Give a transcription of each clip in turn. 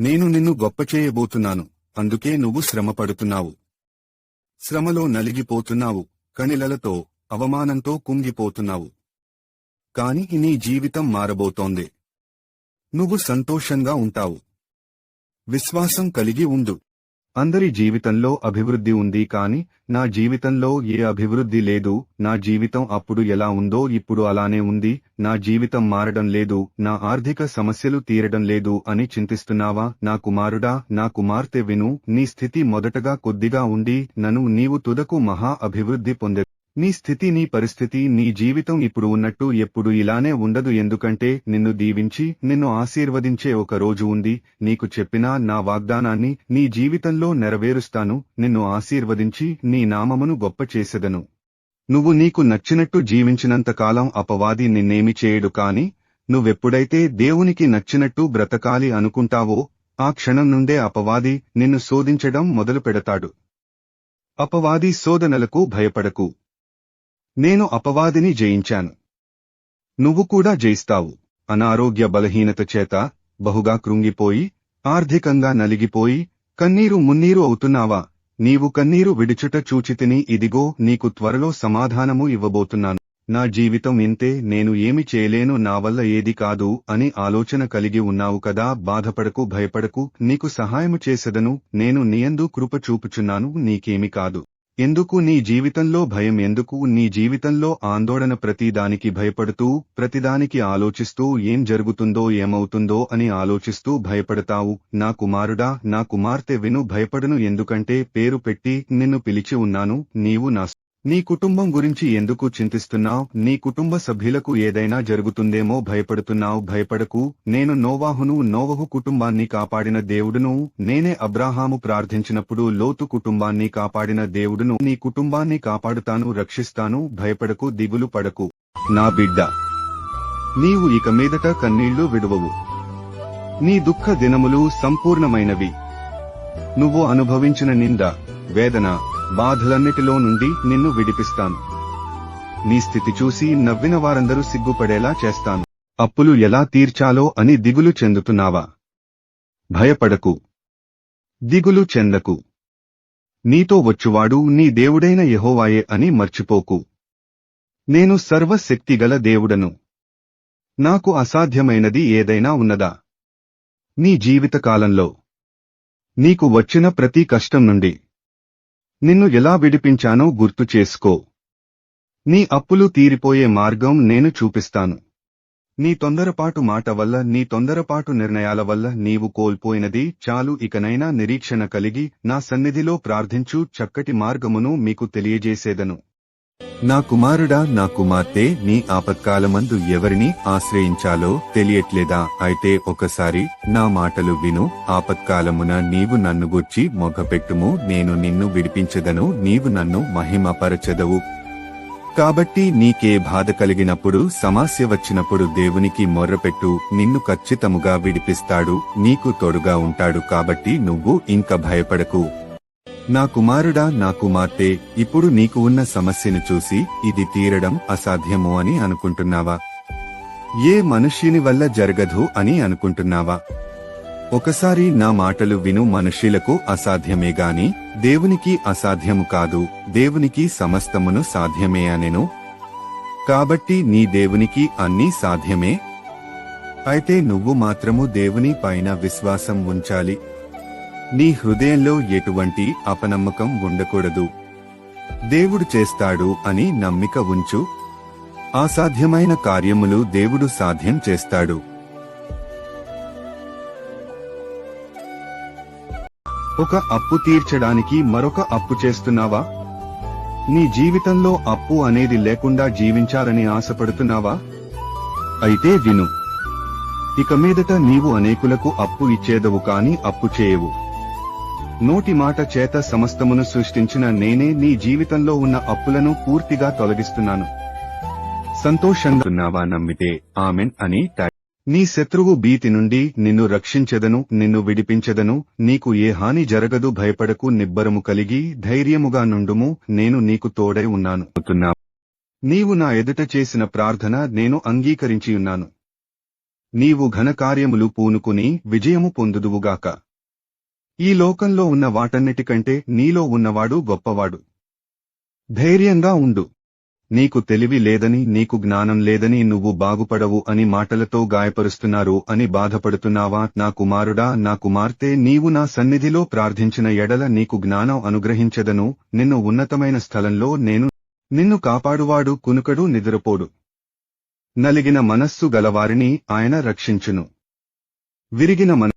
నేను నిన్ను గొప్ప చేయబోతున్నాను అందుకే నువ్వు శ్రమపడుతున్నావు. శ్రమలో నలిగిపోతున్నావు కనిలలతో అవమానంతో కుంగిపోతున్నావు. కాని నీ జీవితం మారబోతోంది. నువ్వు సంతోషంగా ఉంటావు. విశ్వాసం కలిగి ఉండు. అందరి జీవితంలో అభివృద్ధి ఉంది కాని నా జీవితంలో ఏ అభివృద్ధి లేదు నా జీవితం అప్పుడు ఎలా ఉందో ఇప్పుడు అలానే ఉంది నా జీవితం మారడం లేదు నా ఆర్థిక సమస్యలు తీరడం లేదు అని చింతిస్తున్నావా? నా కుమారుడా నా కుమార్తె విను నీ స్థితి మొదటగా కొద్దిగా ఉండి నన్ను నీవు తుదకు మహా అభివృద్ధి పొందె నీ స్థితి నీ పరిస్థితి నీ జీవితం ఇప్పుడు ఉన్నట్టు ఎప్పుడు ఇలానే ఉండదు. ఎందుకంటే నిన్ను దీవించి నిన్ను ఆశీర్వదించే ఒక రోజు ఉంది. నీకు చెప్పిన నా వాగ్దానాన్ని నీ జీవితంలో నెరవేరుస్తాను. నిన్ను ఆశీర్వదించి నీ నామమును గొప్ప చేసెదను. నువ్వు నీకు నచ్చినట్టు జీవించినంత కాలం అపవాది నిన్నేమి చేయడు కాని నువ్వెప్పుడైతే దేవునికి నచ్చినట్టు బ్రతకాలి అనుకుంటావో ఆ క్షణం నుండే అపవాది నిన్ను శోధించడం మొదలు పెడతాడు అపవాది శోధనలకు భయపడకు. నేను అపవాదిని జయించాను. నువ్వు కూడా జయిస్తావు. అనారోగ్య బలహీనత చేత బహుగా కృంగిపోయి ఆర్థికంగా నలిగిపోయి కన్నీరు మున్నీరు అవుతున్నావా? నీవు కన్నీరు విడిచుట చూచితిని ఇదిగో నీకు త్వరలో సమాధానము ఇవ్వబోతున్నాను. నా జీవితం ఇంతే నేను ఏమి చేయలేను నా వల్ల ఏది కాదు అని ఆలోచన కలిగి ఉన్నావు కదా బాధపడకు భయపడకు నీకు సహాయము చేసెదను నేను నీయందు కృప చూపుచున్నాను నీకేమి కాదు. ఎందుకు నీ జీవితంలో భయం? ఎందుకు నీ జీవితంలో ఆందోళన ప్రతిదానికి భయపడుతూ ప్రతిదానికి ఆలోచిస్తూ ఏం జరుగుతుందో ఏమవుతుందో అని ఆలోచిస్తూ భయపడతావు? నా కుమారుడా నా కుమార్తె విను భయపడను ఎందుకంటే పేరు పెట్టి నిన్ను పిలిచి ఉన్నాను నీవు నా నీ కుటుంబం గురించి ఎందుకు చింతిస్తున్నావు? నీ కుటుంబ సభ్యులకు ఏదైనా జరుగుతుందేమో భయపడుతున్నావు భయపడకు. నేను నోవాహును నోవహు కుటుంబాన్ని కాపాడిన దేవుడును. నేనే అబ్రాహాము ప్రార్థించినప్పుడు లోతు కుటుంబాన్ని కాపాడిన దేవుడును. నీ కుటుంబాన్ని కాపాడుతాను రక్షిస్తాను. భయపడకు దిగులు పడకు. నా బిడ్డ నీవు ఇక మీదట కన్నీళ్ళు విడువవు. నీ దుఃఖ దినములు సంపూర్ణమైనవి. నువ్వు అనుభవించిన నింద వేదన బాధలన్నిటిలో నుండి నిన్ను విడిపిస్తాను. నీ స్థితి చూసి నవ్విన వారందరూ సిగ్గుపడేలా చేస్తాను. అప్పులు ఎలా తీర్చాలో అని దిగులు చెందుతున్నావా? భయపడకు. దిగులు చెందకు. నీతో వచ్చువాడు నీ దేవుడైన యహోవాయే అని మర్చిపోకు. నేను సర్వశక్తిగల దేవుడను. నాకు అసాధ్యమైనది ఏదైనా ఉన్నదా? నీ జీవితకాలంలో. నీకు వచ్చిన ప్రతి కష్టం నుండి. నిన్ను ఎలా విడిపించానో గుర్తు చేసుకో. నీ అప్పులు తీరిపోయే మార్గం నేను చూపిస్తాను. నీ తొందరపాటు మాట వల్ల నీ తొందరపాటు నిర్ణయాల వల్ల నీవు కోల్పోయినది చాలు ఇకనైనా నిరీక్షణ కలిగి నా సన్నిధిలో ప్రార్థించు చక్కటి మార్గమును మీకు తెలియజేసేదను. నా కుమారుడా నా కుమార్తె నీ ఆపత్కాలమందు ఎవరిని ఆశ్రయించాలో తెలియట్లేదా? అయితే ఒకసారి నా మాటలు విను. ఆపత్కాలమున నీవు నన్ను గుర్చి మొగపెట్టుము. నేను నిన్ను విడిపించదను. నీవు నన్ను మహిమపరచదవు. కాబట్టి నీకే బాధ కలిగినప్పుడు సమస్య వచ్చినప్పుడు దేవునికి మొర్రపెట్టు. నిన్ను ఖచ్చితముగా విడిపిస్తాడు. నీకు తోడుగా ఉంటాడు. కాబట్టి నువ్వు ఇంక భయపడకు. నా కుమారుడా నా కుమార్తె ఇప్పుడు నీకు ఉన్న సమస్యను చూసి ఇది తీరడం అసాధ్యము అని అనుకుంటున్నావా? ఏ మనుష్యుని వల్ల జరగదు అని అనుకుంటున్నావా? ఒకసారి నా మాటలు విను మనుష్యులకు అసాధ్యమే గాని దేవునికి అసాధ్యము కాదు దేవునికి సమస్తమును సాధ్యమే అనెను. కాబట్టి నీ దేవునికి అన్నీ సాధ్యమే? అయితే నువ్వు మాత్రము దేవుని పైన విశ్వాసం ఉంచాలి నీ హృదయంలో ఎటువంటి అపనమ్మకం ఉండకూడదు. దేవుడు చేస్తాడు అని నమ్మిక ఉంచు. అసాధ్యమైన కార్యములు దేవుడు సాధ్యం చేస్తాడు. ఒక అప్పు తీర్చడానికి మరొక అప్పు చేస్తున్నావా? నీ జీవితంలో అప్పు అనేది లేకుండా జీవించాలని ఆశపడుతున్నావా? అయితే విను. ఇక మీదట నీవు అనేకులకు అప్పు ఇచ్చేదవు కాని అప్పు చేయవు. నోటి మాట చేత సమస్తమును సృష్టించిన నేనే నీ జీవితంలో ఉన్న అప్పులను పూర్తిగా తొలగిస్తున్నాను. సంతోషంగా ఉన్నావా నమ్మితే ఆమెన్ అని నీ శత్రువు భీతి నుండి నిన్ను రక్షించెదను నిన్ను విడిపించెదను నీకు ఏ హాని జరగదు భయపడకు నిబ్బరము కలిగి ధైర్యముగా నుండుము నేను నీకు తోడై ఉన్నాను. నీవు నా ఎదుట చేసిన ప్రార్థన నేను అంగీకరించియున్నాను నీవు ఘనకార్యములు పూనుకుని విజయము పొందుదువుగాక. ఈ లోకంలో ఉన్న వాటన్నిటికంటే నీలో ఉన్నవాడు గొప్పవాడు. ధైర్యంగా ఉండు. నీకు తెలివి లేదని నీకు జ్ఞానం లేదని నువ్వు బాగుపడవు అని మాటలతో గాయపరుస్తున్నారు అని బాధపడుతున్నావా? నా కుమారుడా నా కుమార్తె నీవు నా సన్నిధిలో ప్రార్థించిన ఎడల నీకు జ్ఞానం అనుగ్రహించదను. నిన్ను ఉన్నతమైన స్థలంలో నేను నిన్ను కాపాడువాడు కునుకడు నిద్రపోడు. నలిగిన మనస్సు గలవారిని ఆయన రక్షించును. విరిగిన మన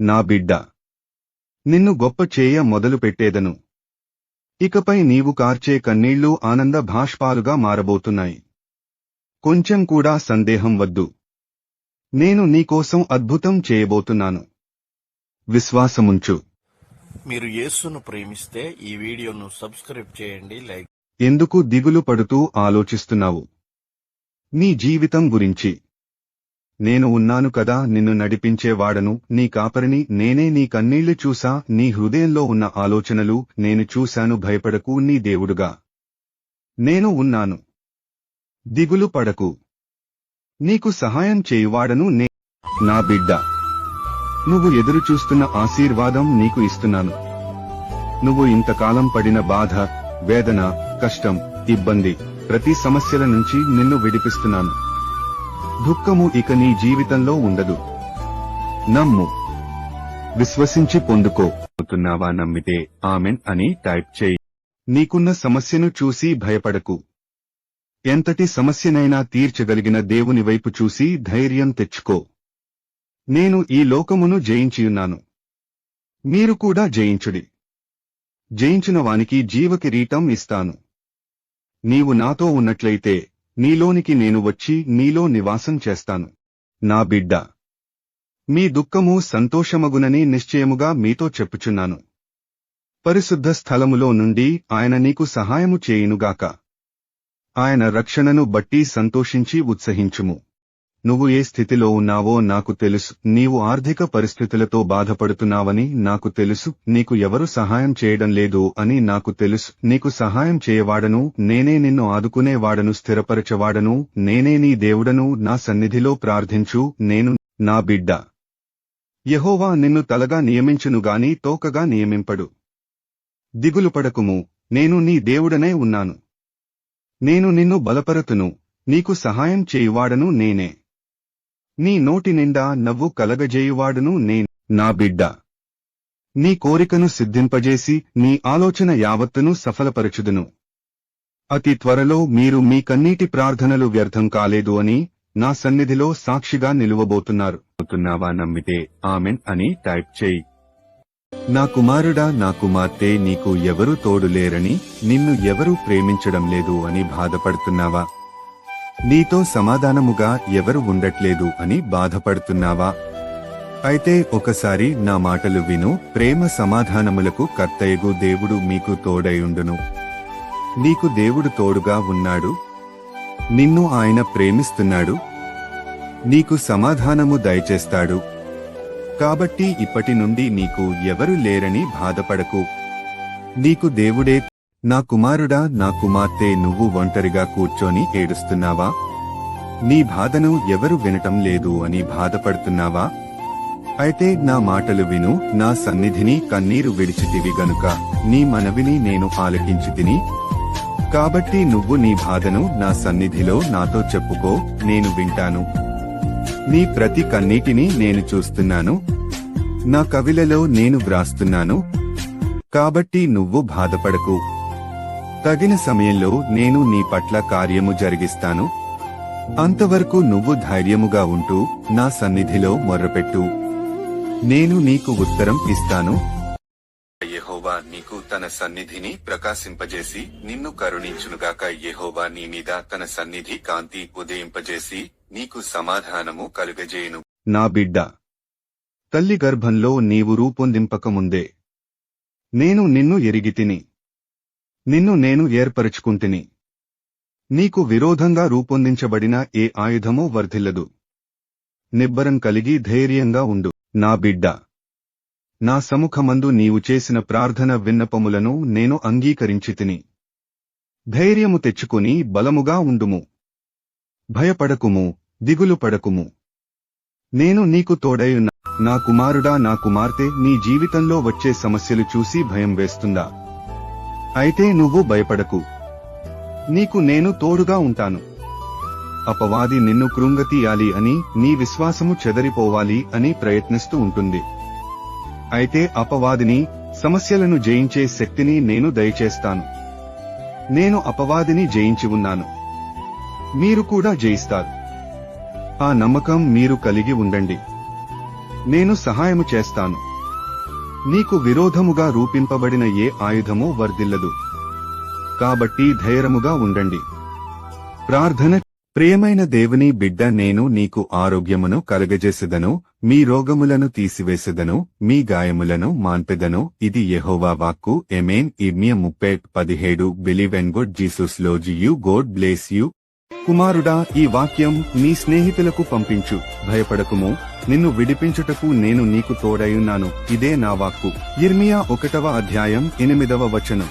నా బిడ్డ. నిన్ను గొప్ప చేయ మొదలు పెట్టేదను. ఇకపై నీవు కార్చే కన్నీళ్ళు ఆనంద భాష్పాలుగా మారబోతున్నాయి. కొంచెం కూడా సందేహం వద్దు. నేను నీకోసం అద్భుతం చేయబోతున్నాను. విశ్వాసముంచు. మీరు యేసును ప్రేమిస్తే ఈ వీడియోను సబ్స్క్రైబ్ చేయండి లైక్ ఎందుకు దిగులు పడుతూ ఆలోచిస్తున్నావు? నీ జీవితం గురించి. నేను ఉన్నాను కదా నిన్ను నడిపించేవాడను నీ కాపరిని నేనే నీ కన్నీళ్ళు చూసా నీ హృదయంలో ఉన్న ఆలోచనలు నేను చూశాను భయపడకు నీ దేవుడుగా. నేను ఉన్నాను. దిగులు పడకు. నీకు సహాయం చేయువాడను నే నా బిడ్డ. నువ్వు ఎదురు చూస్తున్న ఆశీర్వాదం నీకు ఇస్తున్నాను. నువ్వు ఇంతకాలం పడిన బాధ వేదన కష్టం ఇబ్బంది ప్రతి సమస్యల నుంచి నిన్ను విడిపిస్తున్నాను. దుఃఖము ఇక నీ జీవితంలో ఉండదు. నమ్ము. విశ్వసించి పొందుకో. అవుతున్నావా నమ్మితే ఆమెన్ అని టైప్ చేయి. నీకున్న సమస్యను చూసి భయపడకు. ఎంతటి సమస్యనైనా తీర్చగలిగిన దేవుని వైపు చూసి ధైర్యం తెచ్చుకో. నేను ఈ లోకమును జయించియున్నాను. మీరు కూడా జయించుడి. జయించిన వానికి జీవకిరీటం ఇస్తాను. నీవు నాతో ఉన్నట్లయితే నీలోనికి నేను వచ్చి నీలో నివాసం చేస్తాను. నా బిడ్డ మీ దుఃఖము సంతోషమగునని నిశ్చయముగా మీతో చెప్పుచున్నాను. పరిశుద్ధ స్థలములో నుండి ఆయన నీకు సహాయము చేయునుగాక. ఆయన రక్షణను బట్టి సంతోషించి ఉత్సహించుము. నువ్వు ఏ స్థితిలో ఉన్నావో నాకు తెలుసు. నీవు ఆర్థిక పరిస్థితులతో బాధపడుతున్నావని నాకు తెలుసు. నీకు ఎవరు సహాయం చేయడం లేదు అని నాకు తెలుసు. నీకు సహాయం చేయవాడను నేనే నిన్ను ఆదుకునేవాడను స్థిరపరచవాడను నేనే నీ దేవుడను నా సన్నిధిలో ప్రార్థించు నేను నా బిడ్డ. యహోవా నిన్ను తలగా నియమించును గాని తోకగా నియమింపడు. దిగులు పడకుము. నేను నీ దేవుడనే ఉన్నాను. నేను నిన్ను బలపరతును. నీకు సహాయం చేయువాడను నేనే. నీ నోటి నిండా నవ్వు కలగజేయువాడును నేను నా బిడ్డ. నీ కోరికను సిద్ధింపజేసి నీ ఆలోచన యావత్తును సఫలపరచుదును. అతి త్వరలో మీరు మీ కన్నీటి ప్రార్థనలు వ్యర్థం కాలేదు అని నా సన్నిధిలో సాక్షిగా నిలువబోతున్నారు. అవుతున్నావా నమ్మితే ఆమెన్ అని టైప్ చేయి. నా కుమారుడా నా కుమార్తె నీకు ఎవరు తోడు లేరని నిన్ను ఎవరూ ప్రేమించడం లేదు అని బాధపడుతున్నావా? నీతో సమాధానముగా ఎవరు ఉండట్లేదు అని బాధపడుతున్నావా? అయితే ఒకసారి నా మాటలు విను ప్రేమ సమాధానములకు కర్తయ్యగు దేవుడు మీకు తోడయుండును. నీకు దేవుడు తోడుగా ఉన్నాడు. నిన్ను ఆయన ప్రేమిస్తున్నాడు. నీకు సమాధానము దయచేస్తాడు. కాబట్టి ఇప్పటి నుండి నీకు ఎవరు లేరని బాధపడకు. నీకు దేవుడే నా కుమారుడా నా కుమార్తె నువ్వు ఒంటరిగా కూర్చొని ఏడుస్తున్నావా? నీ బాధను ఎవరు వినటం లేదు అని బాధపడుతున్నావా? అయితే నా మాటలు విను నా సన్నిధిని కన్నీరు విడిచితివి గనుక నీ మనవిని నేను ఆలకించి కాబట్టి నువ్వు నీ బాధను నా సన్నిధిలో నాతో చెప్పుకో నేను వింటాను. నీ ప్రతి కన్నీటిని నేను చూస్తున్నాను. నా కవిలలో నేను వ్రాస్తున్నాను. కాబట్టి నువ్వు బాధపడకు. తగిన సమయంలో నేను నీ పట్ల కార్యము జరిగిస్తాను. అంతవరకు నువ్వు ధైర్యముగా ఉంటూ నా సన్నిధిలో మొర్రపెట్టు. నేను నీకు ఉత్తరం ఇస్తాను. యెహోవా నీకు తన సన్నిధిని ప్రకాశింపజేసి నిన్ను కరుణించునుగాక. యెహోవా నీ మీద తన సన్నిధి కాంతి ఉదయింపజేసి నీకు సమాధానము కలుగజేయును. నా బిడ్డ తల్లి గర్భంలో నీవు రూపొందింపకముందే నేను నిన్ను ఎరిగితిని నిన్ను నేను ఏర్పరచుకుంటిని. నీకు విరోధంగా రూపొందించబడిన ఏ ఆయుధమూ వర్ధిల్లదు. నిబ్బరం కలిగి ధైర్యంగా ఉండు. నా బిడ్డ! నా సముఖమందు నీవు చేసిన ప్రార్థన విన్నపములను నేను అంగీకరించితిని. ధైర్యము తెచ్చుకుని బలముగా ఉండుము. భయపడకుము దిగులు పడకుము. నేను నీకు తోడైయున్నా నా కుమారుడా నా కుమార్తె నీ జీవితంలో వచ్చే సమస్యలు చూసి భయం వేస్తుందా? అయితే నువ్వు భయపడకు. నీకు నేను తోడుగా ఉంటాను. అపవాది నిన్ను కృంగతీయాలి అని నీ విశ్వాసము చెదరిపోవాలి అని ప్రయత్నిస్తూ ఉంటుంది. అయితే అపవాదిని సమస్యలను జయించే శక్తిని నేను దయచేస్తాను. నేను అపవాదిని జయించి ఉన్నాను. మీరు కూడా జయిస్తారు. ఆ నమ్మకం మీరు కలిగి ఉండండి. నేను సహాయము చేస్తాను. నీకు విరోధముగా రూపింపబడిన ఏ ఆయుధమో వర్ధిల్లదు. కాబట్టి ధైర్యముగా ఉండండి. ప్రార్థన ప్రియమైన దేవుని బిడ్డ నేను నీకు ఆరోగ్యమును కలగజేసెదను మీ రోగములను తీసివేసెదను మీ గాయములను మాన్పెదను. ఇది యెహోవా వాక్కు. ఎమేన్ ఇమ్య ముప్పై పదిహేడు. Believe and good Jesus loves you God bless you కుమారుడా ఈ వాక్యం నీ స్నేహితులకు పంపించు. భయపడకుము. నిన్ను విడిపించుటకు నేను నీకు తోడయున్నాను ఇదే నా వాక్కు. ఇర్మియా ఒకటవ అధ్యాయం ఎనిమిదవ వచనం.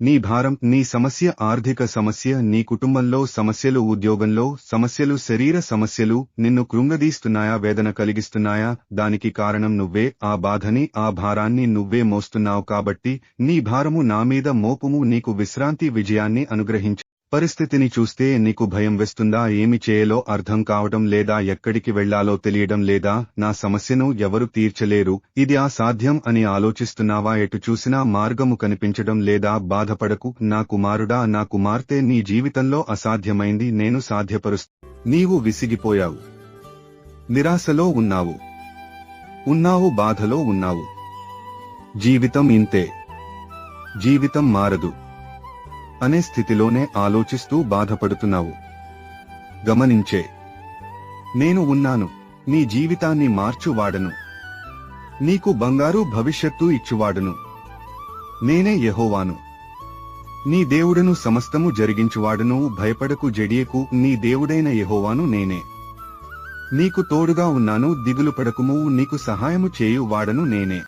నీ భారం నీ సమస్య ఆర్థిక సమస్య నీ కుటుంబంలో సమస్యలు ఉద్యోగంలో సమస్యలు శరీర సమస్యలు నిన్ను కృంగదీస్తున్నాయా వేదన కలిగిస్తున్నాయా? దానికి కారణం నువ్వే. ఆ బాధని ఆ భారాన్ని నువ్వే మోస్తున్నావు కాబట్టి నీ భారము నా మీద మోపుము. నీకు విశ్రాంతి విజయాన్ని అనుగ్రహించు. పరిస్థితిని చూస్తే నీకు భయం వేస్తుందా? ఏమి చేయాలో అర్థం కావటం లేదా? ఎక్కడికి వెళ్ళాలో తెలియడం లేదా? నా సమస్యను ఎవరు తీర్చలేరు. ఇది అసాధ్యం అని ఆలోచిస్తున్నావా? ఎటు చూసినా మార్గము కనిపించడం లేదా? బాధపడకు. నా కుమారుడా నా కుమార్తె నీ జీవితంలో అసాధ్యమైంది. నేను సాధ్యపరుస్తూ. నీవు విసిగిపోయావు. నిరాశలో ఉన్నావు. ఉన్నావు బాధలో ఉన్నావు. జీవితం ఇంతే. జీవితం మారదు. అనే స్థితిలోనే ఆలోచిస్తూ బాధపడుతున్నావు. గమనించే. నేను ఉన్నాను. నీ జీవితాన్ని మార్చువాడను. నీకు బంగారు భవిష్యత్తు ఇచ్చువాడను. నేనే యహోవాను. నీ దేవుడను సమస్తము జరిగించువాడను. భయపడకు జడియకు. నీ దేవుడైన యహోవాను నేనే. నీకు తోడుగా ఉన్నాను దిగులు పడకుము. నీకు సహాయము చేయు వాడను నేనే.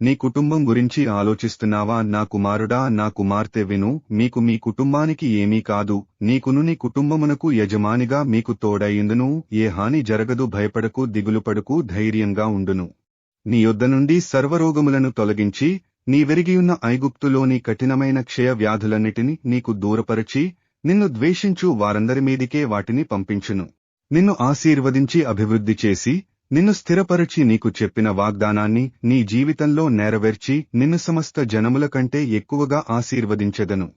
నీ కుటుంబం గురించి ఆలోచిస్తున్నావా? నా కుమారుడా నా కుమార్తె విను మీకు మీ కుటుంబానికి ఏమీ కాదు. నీకును నీ కుటుంబమునకు యజమానిగా మీకు తోడయిందును. ఏ హాని జరగదు భయపడకు దిగులుపడకు ధైర్యంగా ఉండును. నీ యొద్ద నుండి సర్వరోగములను తొలగించి నీ వెరిగియున్న ఐగుప్తులోని కఠినమైన క్షయ వ్యాధులన్నిటిని నీకు దూరపరచి నిన్ను ద్వేషించు వారందరి మీదికే వాటిని పంపించును. నిన్ను ఆశీర్వదించి అభివృద్ధి చేసి నిన్ను స్థిరపరచి నీకు చెప్పిన వాగ్దానాన్ని నీ జీవితంలో నెరవేర్చి నిన్ను సమస్త జనముల కంటే ఎక్కువగా ఆశీర్వదించెదను.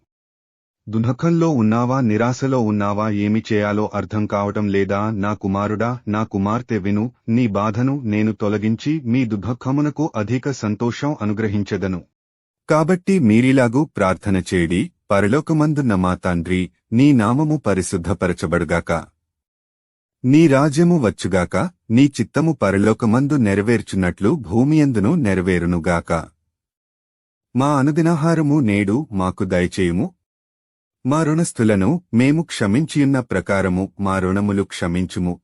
దుఃఖంలో ఉన్నావా నిరాశలో ఉన్నావా ఏమి చేయాలో అర్థం కావటం లేదా? నా కుమారుడా నా కుమార్తె విను నీ బాధను నేను తొలగించి మీ దుఃఖమునకు అధిక సంతోషం అనుగ్రహించెదను. కాబట్టి మీరిలాగూ ప్రార్థన చేడి పరలోకమందున్న మా తండ్రి నీ నామము పరిశుద్ధపరచబడుగాక. నీ రాజ్యము వచ్చుగాక నీ చిత్తము పరలోకమందు నెరవేర్చున్నట్లు భూమియందును నెరవేరునుగాక. మా అనుదినాహారము నేడు మాకు దయచేయుము. మా రుణస్థులను మేము క్షమించియున్న ప్రకారము మా రుణములు క్షమించుము.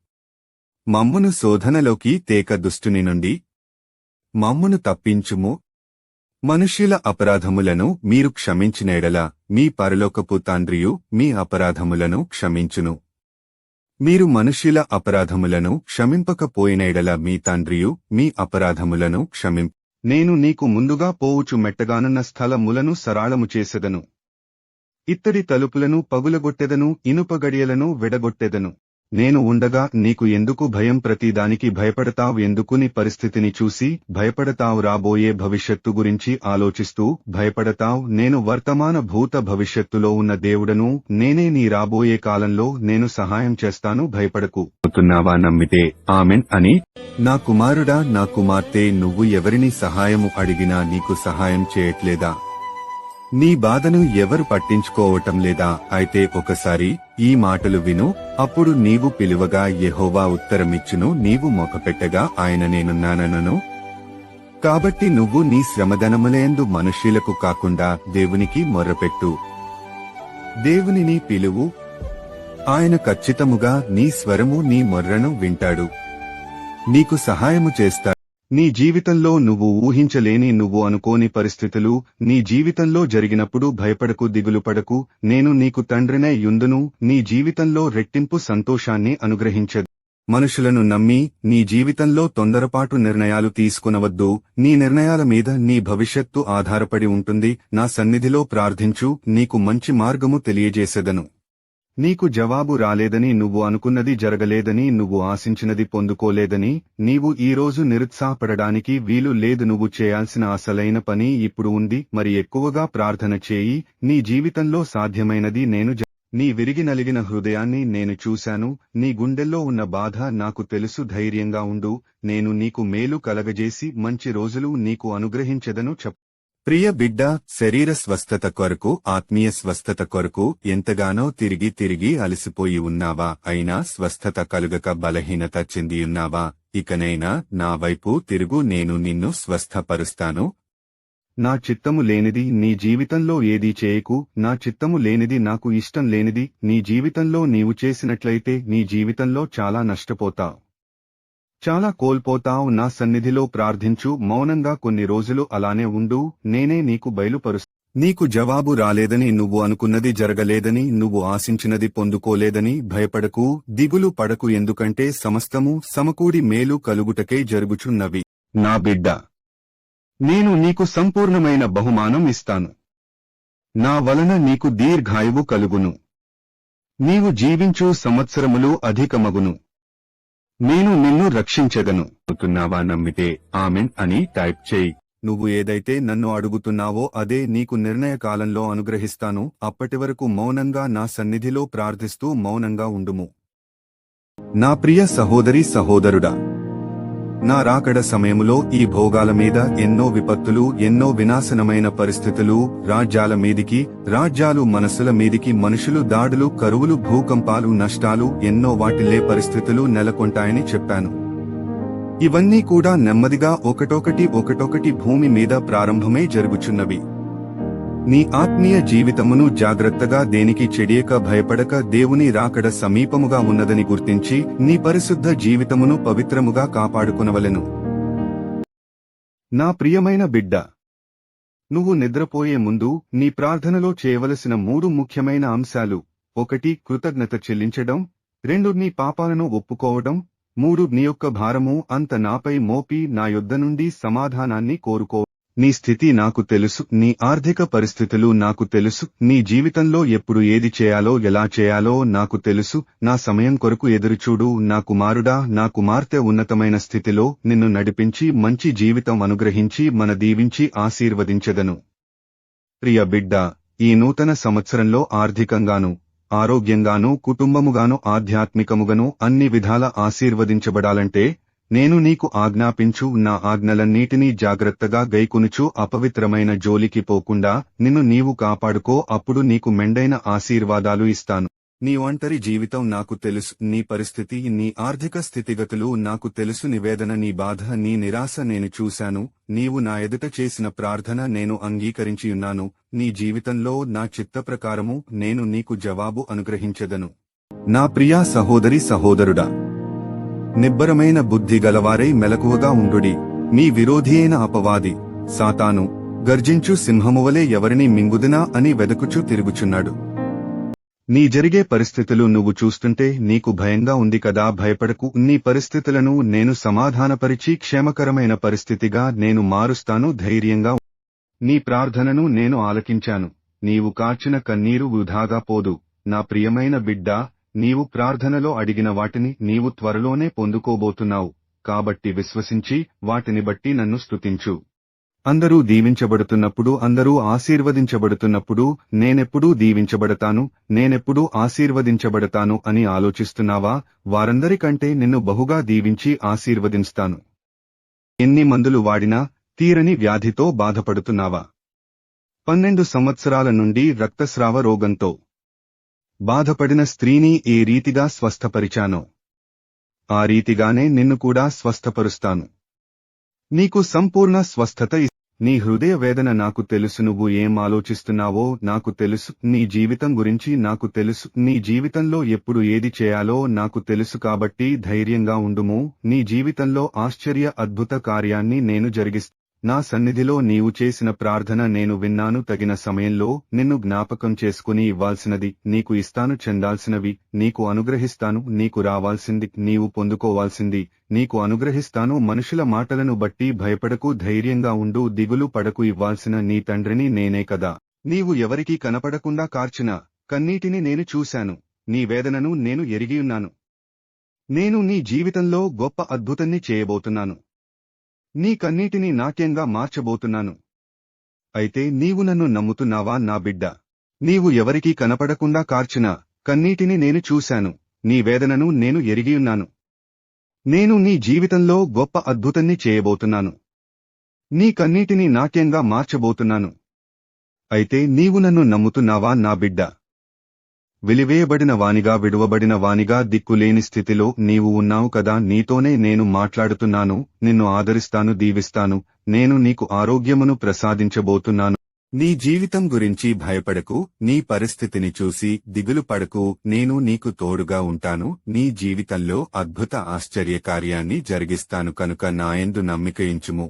మమ్మును శోధనలోకి తేక దుష్టుని నుండి మమ్మును తప్పించుము. మనుష్యుల అపరాధములను మీరు క్షమించినేడల మీ పరలోకపు తండ్రియు మీ అపరాధములను క్షమించును. మీరు మనుష్యుల అపరాధములను క్షమింపకపోయినెడల మీ తండ్రియు మీ అపరాధములను క్షమిం నేను నీకు ముందుగా పోవుచు మెట్టగానున్న స్థలములను సరాళము చేసెదను. ఇత్తడి తలుపులను పగులగొట్టెదను ఇనుప గడియలను విడగొట్టెదను. నేను ఉండగా నీకు ఎందుకు భయం ప్రతిదానికి భయపడతావు? ఎందుకు నీ పరిస్థితిని చూసి భయపడతావు? రాబోయే భవిష్యత్తు గురించి ఆలోచిస్తూ భయపడతావు? నేను వర్తమాన భూత భవిష్యత్తులో ఉన్న దేవుడను నేనే నీ రాబోయే కాలంలో నేను సహాయం చేస్తాను భయపడకు. అవుతున్నావా? నమ్మితే ఆమెన్ అని. నా కుమారుడా నా కుమార్తె నువ్వు ఎవరిని సహాయము అడిగినా నీకు సహాయం చేయట్లేదా? నీ బాధను ఎవరు పట్టించుకోవటం లేదా? అయితే ఒకసారి ఈ మాటలు విను అప్పుడు నీవు పిలువగా యెహోవా ఉత్తరమిచ్చును నీవు మొకపెట్టగా ఆయన నేనున్నానను కాబట్టి నువ్వు నీ శ్రమదనములందు మనుష్యులకు కాకుండా దేవునికి మొర్రపెట్టు. దేవునిని పిలువు. ఆయన ఖచ్చితముగా నీ స్వరము నీ మొర్రను వింటాడు. నీకు సహాయము చేస్తాడు. నీ జీవితంలో నువ్వు ఊహించలేని నువ్వు అనుకోని పరిస్థితులు నీ జీవితంలో జరిగినప్పుడు భయపడకు దిగులు పడకు నేను నీకు తండ్రినే యుందును నీ జీవితంలో రెట్టింపు సంతోషాన్ని అనుగ్రహించదు. మనుషులను నమ్మి నీ జీవితంలో తొందరపాటు నిర్ణయాలు తీసుకునవద్దు నీ నిర్ణయాల మీద నీ భవిష్యత్తు ఆధారపడి ఉంటుంది నా సన్నిధిలో ప్రార్థించు నీకు మంచి మార్గము తెలియజేసెదను. నీకు జవాబు రాలేదని నువ్వు అనుకున్నది జరగలేదని నువ్వు ఆశించినది పొందుకోలేదని నీవు ఈ రోజు నిరుత్సాహపడడానికి వీలు లేదు నువ్వు చేయాల్సిన అసలైన పని ఇప్పుడు ఉంది మరి ఎక్కువగా ప్రార్థన చేయి నీ జీవితంలో సాధ్యమైనది నేను నీ విరిగి నలిగిన హృదయాన్ని నేను చూశాను నీ గుండెల్లో ఉన్న బాధ నాకు తెలుసు ధైర్యంగా ఉండు నేను నీకు మేలు కలగజేసి మంచి రోజులు నీకు అనుగ్రహించెదను చెప్పు. ప్రియ బిడ్డ శరీర స్వస్థత కొరకు ఆత్మీయ స్వస్థత కొరకు ఎంతగానో తిరిగి తిరిగి అలసిపోయి ఉన్నావా? అయినా స్వస్థత కలుగక బలహీనత చెందియున్నావా ఇకనైనా నా వైపు తిరుగు నేను నిన్ను స్వస్థపరుస్తాను. నా చిత్తము లేనిది నీ జీవితంలో ఏదీ చేయకు. నా చిత్తము లేనిది నాకు ఇష్టం లేనిది నీ జీవితంలో నీవు చేసినట్లయితే నీ జీవితంలో చాలా నష్టపోతావు. చాలా కోల్పోతావు నా సన్నిధిలో ప్రార్థించు మౌనంగా కొన్ని రోజులు అలానే ఉండు నేనే నీకు బయలుపరుస్తా. నీకు జవాబు రాలేదని నువ్వు అనుకున్నది జరగలేదని నువ్వు ఆశించినది పొందుకోలేదని భయపడకు దిగులు పడకు ఎందుకంటే సమస్తము సమకూడి మేలు కలుగుటకే జరుగుచున్నవి. నా బిడ్డ నేను నీకు సంపూర్ణమైన బహుమానం ఇస్తాను. నా వలన నీకు దీర్ఘాయువు కలుగును. నీవు జీవించు సంవత్సరములు అధికమగును. నేను నిన్ను రక్షించగను అవుతున్నావా నమ్మితే? ఆమెన్ అని టైప్ చేయి. నువ్వు ఏదైతే నన్ను అడుగుతున్నావో అదే నీకు నిర్ణయ కాలంలో అనుగ్రహిస్తాను. అప్పటి వరకు మౌనంగా నా సన్నిధిలో ప్రార్థిస్తూ మౌనంగా ఉండుము. నా ప్రియ సహోదరి సహోదరుడా నా రాకడ సమయములో ఈ భోగాల మీద ఎన్నో విపత్తులు ఎన్నో వినాశనమైన పరిస్థితులు రాజ్యాల మీదికి రాజ్యాలు మనసుల మీదికి మనుషులు దాడులు కరువులు భూకంపాలు నష్టాలు ఎన్నో వాటిల్లే పరిస్థితులు నెలకొంటాయని చెప్పాను. ఇవన్నీ కూడా నెమ్మదిగా ఒకటొకటి ఒకటొకటి భూమి మీద ప్రారంభమే జరుగుచున్నవి. నీ ఆత్మీయ జీవితమును జాగ్రత్తగా దేనికి చెడియక భయపడక దేవుని రాకడ సమీపముగా ఉన్నదని గుర్తించి నీ పరిశుద్ధ జీవితమును పవిత్రముగా కాపాడుకునవలెను. నా ప్రియమైన బిడ్డ నువ్వు నిద్రపోయే ముందు నీ ప్రార్థనలో చేయవలసిన మూడు ముఖ్యమైన అంశాలు. ఒకటి కృతజ్ఞత చెల్లించడం. రెండు నీ పాపాలను ఒప్పుకోవడం. మూడు నీ యొక్క భారము అంత నాపై మోపి నా యొద్ద నుండి సమాధానాన్ని కోరుకో నీ స్థితి నాకు తెలుసు నీ ఆర్థిక పరిస్థితులు నాకు తెలుసు నీ జీవితంలో ఎప్పుడు ఏది చేయాలో ఎలా చేయాలో నాకు తెలుసు నా సమయం కొరకు ఎదురుచూడు నా కుమారుడా నా కుమార్తె ఉన్నతమైన స్థితిలో నిన్ను నడిపించి మంచి జీవితం అనుగ్రహించి మన దీవించి ఆశీర్వదించెదను. ప్రియ బిడ్డ ఈ నూతన సంవత్సరంలో ఆర్థికంగాను ఆరోగ్యంగాను కుటుంబముగాను ఆధ్యాత్మికముగాను అన్ని విధాల ఆశీర్వదించబడాలంటే నేను నీకు ఆజ్ఞాపించు నా ఆజ్ఞలన్నిటినీ జాగ్రత్తగా గైకొనుచు అపవిత్రమైన జోలికి పోకుండా నిన్ను నీవు కాపాడుకో అప్పుడు నీకు మెండైన ఆశీర్వాదాలు ఇస్తాను. నీ ఒంటరి జీవితం నాకు తెలుసు నీ పరిస్థితి నీ ఆర్థిక స్థితిగతులు నాకు తెలుసు నివేదన నీ బాధ నీ నిరాశ నేను చూశాను నీవు నా ఎదుట చేసిన ప్రార్థన నేను అంగీకరించియున్నాను నీ జీవితంలో నా చిత్త ప్రకారము నేను నీకు జవాబు అనుగ్రహించదను. నా ప్రియా సహోదరి సహోదరుడా నిబ్బరమైన బుద్ధి గలవారై మెలకువగా ఉండుడి. మీ విరోధి అయిన అపవాది సాతాను గర్జించు సింహమువలే ఎవరిని మింగుదినా అని వెదకుచూ తిరుగుచున్నాడు. నీ జరిగే పరిస్థితులు నువ్వు చూస్తుంటే నీకు భయంగా ఉంది కదా భయపడకు. నీ పరిస్థితులను నేను సమాధానపరిచి క్షేమకరమైన పరిస్థితిగా నేను మారుస్తాను ధైర్యంగా నీ ప్రార్థనను నేను ఆలకించాను. నీవు కార్చిన కన్నీరు వృధాగా పోదు. నా ప్రియమైన బిడ్డా నీవు ప్రార్థనలో అడిగిన వాటిని నీవు త్వరలోనే పొందుకోబోతున్నావు కాబట్టి విశ్వసించి వాటిని బట్టి నన్ను స్తుతించు. అందరూ దీవించబడుతున్నప్పుడు అందరూ ఆశీర్వదించబడుతున్నప్పుడు నేనెప్పుడూ దీవించబడతాను నేనెప్పుడూ ఆశీర్వదించబడతాను అని ఆలోచిస్తున్నావా? వారందరికంటే నిన్ను బహుగా దీవించి ఆశీర్వదిస్తాను ఎన్ని మందులు వాడినా తీరని వ్యాధితో బాధపడుతున్నావా? పన్నెండు సంవత్సరాల నుండి రక్తస్రావ రోగంతో బాధపడిన స్త్రీని ఏ రీతిగా స్వస్థపరిచానో. ఆ రీతిగానే నిన్ను కూడా స్వస్థపరుస్తాను. నీకు సంపూర్ణ స్వస్థత నీ హృదయ వేదన నాకు తెలుసు నువ్వు ఏం ఆలోచిస్తున్నావో నాకు తెలుసు నీ జీవితం గురించి నాకు తెలుసు నీ జీవితంలో ఎప్పుడు ఏది చేయాలో నాకు తెలుసు కాబట్టి ధైర్యంగా ఉండుము నీ జీవితంలో ఆశ్చర్య అద్భుత కార్యాన్ని నేను జరిగిస్తాను నా సన్నిధిలో నీవు చేసిన ప్రార్థన నేను విన్నాను. తగిన సమయంలో నిన్ను జ్ఞాపకం చేసుకుని ఇవ్వాల్సినది నీకు ఇస్తాను. చెందాల్సినవి నీకు అనుగ్రహిస్తాను. నీకు రావాల్సింది నీవు పొందుకోవాల్సింది నీకు అనుగ్రహిస్తాను. మనుషుల మాటలను బట్టి భయపడకు ధైర్యంగా ఉండు దిగులు పడకు. ఇవ్వాల్సిన నీ తండ్రిని నేనే కదా. నీవు ఎవరికీ కనపడకుండా కార్చిన కన్నీటిని నేను చూశాను. నీ వేదనను నేను ఎరిగియున్నాను నేను నీ జీవితంలో గొప్ప అద్భుతాన్ని చేయబోతున్నాను. నీ కన్నీటిని నాట్యంగా మార్చబోతున్నాను? అయితే నీవు నన్ను నమ్ముతున్నావా నా బిడ్డ? నీవు ఎవరికీ కనపడకుండా కార్చిన కన్నీటిని నేను చూశాను. నీ వేదనను నేను ఎరిగియున్నాను నేను నీ జీవితంలో గొప్ప అద్భుతాన్ని చేయబోతున్నాను. నీ కన్నీటిని నాట్యంగా మార్చబోతున్నాను? అయితే నీవు నన్ను నమ్ముతున్నావా నా బిడ్డ? వెలివేయబడిన వానిగా విడువబడిన వానిగా దిక్కులేని స్థితిలో నీవు ఉన్నావు కదా నీతోనే నేను మాట్లాడుతున్నాను నిన్ను ఆదరిస్తాను దీవిస్తాను నేను నీకు ఆరోగ్యమును ప్రసాదించబోతున్నాను. నీ జీవితం గురించి భయపడకు నీ పరిస్థితిని చూసి దిగులు పడకు నేను నీకు తోడుగా ఉంటాను నీ జీవితంలో అద్భుత ఆశ్చర్యకార్యాన్ని జరిగిస్తాను కనుక నాయందు నమ్మికయించుము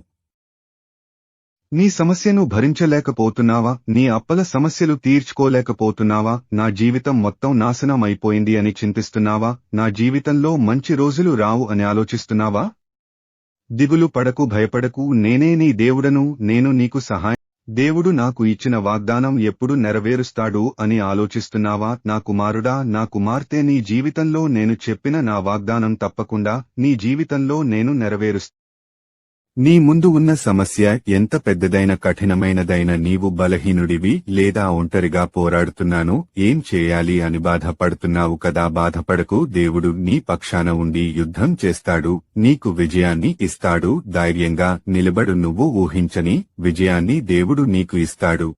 నీ సమస్యను భరించలేకపోతున్నావా? నీ అప్పల సమస్యలు తీర్చుకోలేకపోతున్నావా? నా జీవితం మొత్తం నాశనం అయిపోయింది అని చింతిస్తున్నావా? నా జీవితంలో మంచి రోజులు రావు అని ఆలోచిస్తున్నావా? దిగులు పడకు భయపడకు. నేనే నీ దేవుడను నేను నీకు సహాయం. దేవుడు నాకు ఇచ్చిన వాగ్దానం ఎప్పుడు నెరవేరుస్తాడు అని ఆలోచిస్తున్నావా? నా కుమారుడా నా కుమార్తె నీ జీవితంలో నేను చెప్పిన నా వాగ్దానం తప్పకుండా నీ జీవితంలో నేను నెరవేరుస్తా నీ ముందు ఉన్న సమస్య ఎంత పెద్దదైన కఠినమైనదైన నీవు బలహీనుడివి లేదా ఒంటరిగా పోరాడుతున్నాను ఏం చేయాలి అని బాధపడుతున్నావు కదా బాధపడకు దేవుడు నీ పక్షాన ఉండి యుద్ధం చేస్తాడు నీకు విజయాన్ని ఇస్తాడు ధైర్యంగా నిలబడు నువ్వు ఊహించని విజయాన్ని దేవుడు నీకు ఇస్తాడు.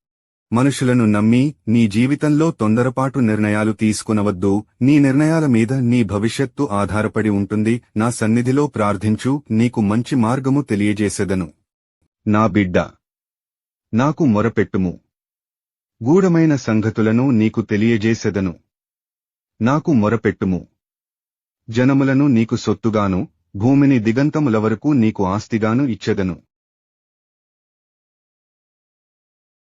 మనుషులను నమ్మి నీ జీవితంలో తొందరపాటు నిర్ణయాలు తీసుకునవద్దు. నీ నిర్ణయాల మీద నీ భవిష్యత్తు ఆధారపడి ఉంటుంది. నా సన్నిధిలో ప్రార్థించు. నీకు మంచి మార్గము తెలియజేసెదను. నా బిడ్డ నాకు మొరపెట్టుము. గూఢమైన సంగతులను నీకు తెలియజేసెదను. నాకు మొరపెట్టుము. జనములను నీకు సొత్తుగాను. భూమిని దిగంతముల వరకు నీకు ఆస్తిగాను ఇచ్చెదను.